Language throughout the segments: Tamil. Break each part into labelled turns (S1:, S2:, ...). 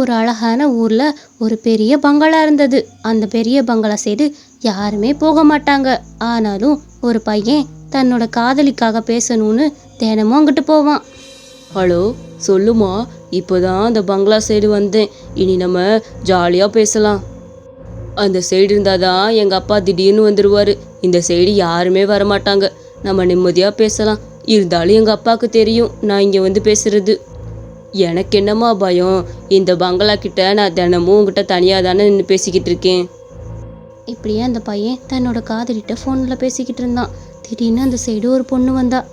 S1: ஒரு அழகான ஊரில் ஒரு பெரிய பங்களா இருந்தது. அந்த பெரிய பங்களா சைடு யாருமே போக மாட்டாங்க. ஆனாலும் ஒரு பையன் தன்னோட காதலிக்காக பேசணும்னு தினமும் அங்கிட்டு போவான்.
S2: ஹலோ சொல்லுமா இப்போதான் அந்த பங்களா சைடு வந்தேன். இனி நம்ம ஜாலியாக பேசலாம். அந்த சைடு இருந்தால் தான் எங்கள் அப்பா திடீர்னு வந்துடுவார் இந்த சைடு யாருமே வரமாட்டாங்க. நம்ம நிம்மதியாக பேசலாம். இருந்தாலும் எங்கள் அப்பாவுக்கு தெரியும் நான் இங்கே வந்து பேசுறது. எனக்கு என்னம்மா பயம்? இந்த பங்களா கிட்ட நான் தினமும் உங்ககிட்ட தனியாக தானே நின்று பேசிக்கிட்டு இருக்கேன்.
S1: இப்படியே அந்த பையன் தன்னோட காதலிட்ட ஃபோனில் பேசிக்கிட்டு இருந்தான். திடீர்னு அந்த சைடு ஒரு பொண்ணு வந்தா.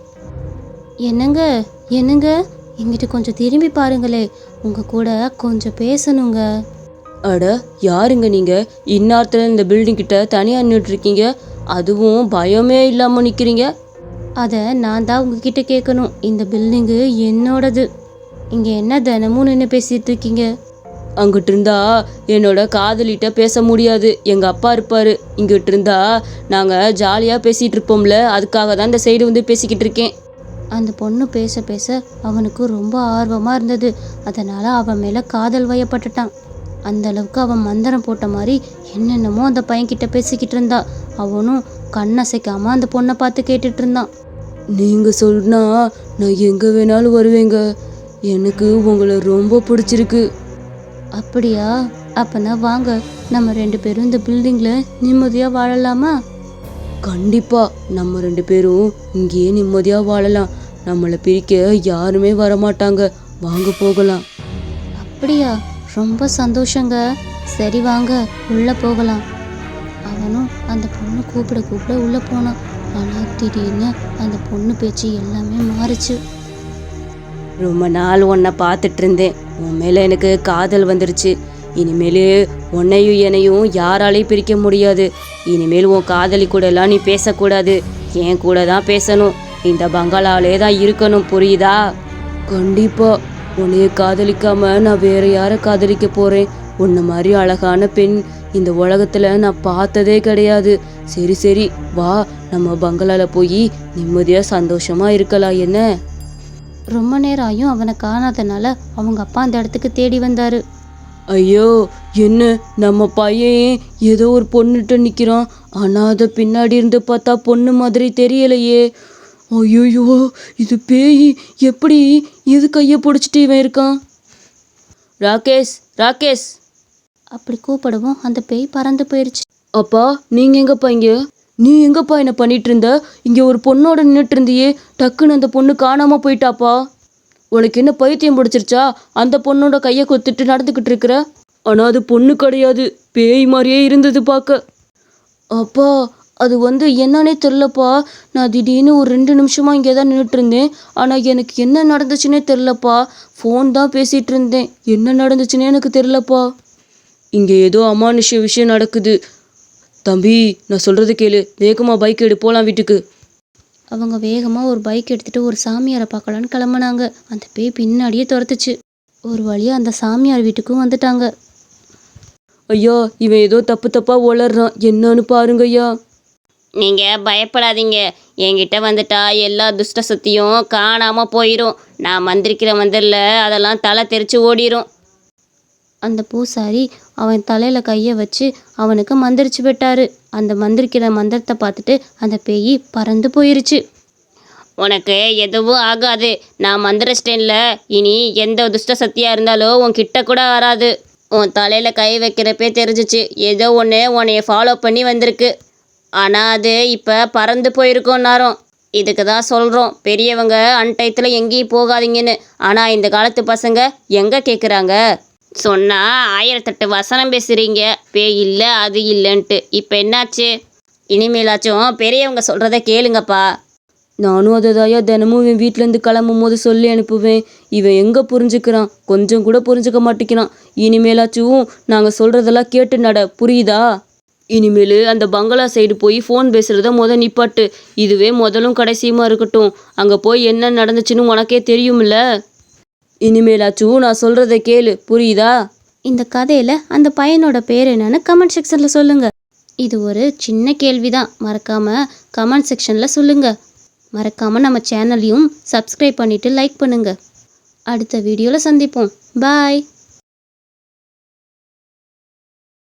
S1: என்னங்க? என்னங்க? எங்கிட்ட கொஞ்சம் திரும்பி பாருங்களே. உங்க கூட கொஞ்சம் பேசணுங்க.
S2: அட யாருங்க நீங்கள் இந்நேரத்தில் இந்த பில்டிங் கிட்ட தனியாக நின்றுட்டுருக்கீங்க அதுவும் பயமே இல்லாமல் நிற்கிறீங்க
S1: அதை நான் தான் உங்ககிட்ட கேட்கணும் இந்த பில்டிங்கு என்னோடது. இங்கே என்ன தினமும் நின்று பேசிட்டு இருக்கீங்க?
S2: அங்கிட்டு இருந்தா என்னோட காதலிட்ட பேச முடியாது. எங்கள் அப்பா இருப்பார். இங்கிட்டு இருந்தா நாங்கள் ஜாலியாக பேசிகிட்டு இருப்போம்ல. அதுக்காக தான் இந்த சைடு வந்து பேசிக்கிட்டு இருக்கேன்.
S1: அந்த பொண்ணு பேச பேச அவனுக்கு ரொம்ப ஆர்வமாக இருந்தது. அதனால் அவன் மேலே காதல் வயப்பட்டுட்டான். அந்த அளவுக்கு அவன் மந்திரம் போட்ட மாதிரி என்னென்னமோ அந்த பையன்கிட்ட பேசிக்கிட்டு இருந்தா. அவனும் கண்ணசைக்காம அந்த பொண்ணை பார்த்து கேட்டுட்டு இருந்தான்.
S2: நீங்கள் சொன்னா நான் எங்கே வேணாலும் வருவேங்க. எனக்கு உங்களை ரொம்ப பிடிச்சிருக்கு.
S1: அப்படியா? அப்பனா வாங்க நம்ம ரெண்டு பேரும் இந்த பில்டிங்கில் நிம்மதியாக வாழலாமா?
S2: கண்டிப்பாக நம்ம ரெண்டு பேரும் இங்கேயே நிம்மதியாக வாழலாம். நம்மளை பிரிக்க யாருமே வரமாட்டாங்க. வாங்க போகலாம்.
S1: அப்படியா? ரொம்ப சந்தோஷங்க. சரி வாங்க உள்ளே போகலாம். அவனும் அந்த பொண்ணு கூப்பிட கூப்பிட உள்ளே போனான். ஆனால் திடீர்னு அந்த பொண்ணு பேச்சு எல்லாமே மாறுச்சு.
S2: ரொம்ப நாள் உன்னை பார்த்துட்டு இருந்தேன் உன் மேலே எனக்கு காதல் வந்துருச்சு. இனிமேல் உன்னையும் என்னையும் யாராலையும் பிரிக்க முடியாது. இனிமேல் உன் காதலி கூடலாம் நீ பேசக்கூடாது. என் கூட தான் பேசணும். இந்த பங்களாலே தான் இருக்கணும் புரியுதா? கண்டிப்பா. உன்னைய காதலிக்காம நான் வேற யாரை காதலிக்க போறேன்? உன்னை மாதிரி அழகான பெண் இந்த உலகத்துல நான் பார்த்ததே கிடையாது. சரி சரி. வா நம்ம பங்களால போய் நிம்மதியா சந்தோஷமா இருக்கலாம் என்ன?
S1: ரொம்ப நேரம் ஆயும் அவனை காணாதனால அவங்க அப்பா அந்த இடத்துக்கு தேடி வந்தாரு.
S2: ஐயோ என்ன? நம்ம பையன் ஏதோ ஒரு பொண்ணுகிட்ட நிற்கிறான் ஆனால் அதை பின்னாடி இருந்து பார்த்தா பொண்ணு மாதிரி தெரியலையே. ஐயோயோ இது பேய். எப்படி இது கையை பிடிச்சிட்டு இவன் இருக்கான்? ராகேஷ் ராகேஷ்.
S1: அப்படி கூப்பிடவும் அந்த பேய் பறந்து போயிருச்சு.
S2: அப்பா நீங்கள் எங்கப்பா இங்கே? நீ எங்கப்பா என்ன பண்ணிட்டு இருந்த இங்கே ஒரு பொண்ணோட நின்றுட்டு இருந்தியே டக்குன்னு அந்த பொண்ணு காணாமல் போயிட்டாப்பா. உனக்கு என்ன பைத்தியம் பிடிச்சிருச்சா? அந்த பொண்ணோட கையை கொத்துட்டு நடந்துக்கிட்டு இருக்கிற? ஆனால் அது பொண்ணு கிடையாது. பேய் மாதிரியே இருந்தது பார்க்க. அப்பா அது வந்து என்னன்னே தெரிலப்பா. நான் திடீர்னு ஒரு ரெண்டு நிமிஷமாக இங்கே தான் நின்றுட்டு இருந்தேன் ஆனால் எனக்கு என்ன நடந்துச்சுன்னே தெரிலப்பா. ஃபோன் தான் பேசிகிட்டு இருந்தேன் என்ன நடந்துச்சுன்னே எனக்கு தெரிலப்பா. இங்கே ஏதோ அமானுஷ்ய விஷயம் நடக்குது. தம்பி நான் சொல்கிறது கேளு. வேகமாக பைக் எடு போகலாம் வீட்டுக்கு.
S1: அவங்க வேகமாக ஒரு பைக் எடுத்துட்டு ஒரு சாமியாரை பார்க்கலான்னு கிளம்புனாங்க. அந்த பேய் பின்னாடியே துரத்துச்சு. ஒரு வழியாக அந்த சாமியார் வீட்டுக்கும் வந்துட்டாங்க.
S2: ஐயா இவன் ஏதோ தப்பு தப்பாக உளறான் என்னன்னு பாருங்க ஐயா.
S3: நீங்கள் பயப்படாதீங்க. என்கிட்ட வந்துட்டா எல்லா துஷ்ட சக்தியும் காணாமல் போயிடும் நான் மந்திரிக்கிற மந்திரில் அதெல்லாம் தலை தெரிச்சு ஓடிரும்.
S1: அந்த பூசாரி அவன் தலையில் கையை வச்சு அவனுக்கு மந்திரிச்சு விட்டாரு. அந்த மந்திரிக்கிற மந்திரத்தை பார்த்துட்டு அந்த பேய் பறந்து போயிருச்சு.
S3: உனக்கு எதுவும் ஆகாது. நான் மந்திரிச்சிட்டேன்ல இனி எந்த துஷ்ட சக்தியாக இருந்தாலும் உன் கிட்ட கூட வராது உன் தலையில் கை வைக்கிறப்பே தெரிஞ்சிச்சு. ஏதோ ஒன்று உன்னைய ஃபாலோ பண்ணி வந்திருக்கு. ஆனால் அது இப்போ பறந்து போயிருக்கோம் நேரம் இதுக்கு தான் சொல்கிறோம் பெரியவங்க அன்டயத்தில் எங்கேயும் போகாதீங்கன்னு. ஆனால் இந்த காலத்து பசங்க எங்கே கேட்குறாங்க சொன்னால் ஆயிரத்தெட்டு வசனம் பேசுகிறீங்க பேய் இல்லை அது இல்லைன்ட்டு. இப்போ என்னாச்சு? இனிமேலாச்சும் பெரியவங்க சொல்கிறத கேளுங்கப்பா.
S2: நானும் அதை தாயா தினமும் இவன் வீட்டிலேருந்து கிளம்பும் போது சொல்லி அனுப்புவேன். இவன் எங்கே புரிஞ்சுக்கிறான்? கொஞ்சம் கூட புரிஞ்சுக்க மாட்டேங்கிறான் இனிமேலாச்சும் நாங்கள் சொல்கிறதெல்லாம் கேட்டு நட புரியுதா? இனிமேல் அந்த பங்களா சைடு போய் ஃபோன் பேசுகிறத முத நிப்பாட்டு. இதுவே முதலும் கடைசியுமா இருக்கட்டும். அங்கே போய் என்ன நடந்துச்சுன்னு உனக்கே தெரியும்ல? இனிமேலாச்சும் நான் சொல்கிறத கேளு. புரியுதா?
S1: இந்த கதையில் அந்த பையனோட பேர் என்னன்னு கமெண்ட் செக்ஷனில் சொல்லுங்க. இது ஒரு சின்ன கேள்வி தான் மறக்காம கமெண்ட் செக்ஷனில் சொல்லுங்க. மறக்காம நம்ம சேனலையும் சப்ஸ்கிரைப் பண்ணிட்டு லைக் பண்ணுங்க. அடுத்த வீடியோவில் சந்திப்போம். பாய்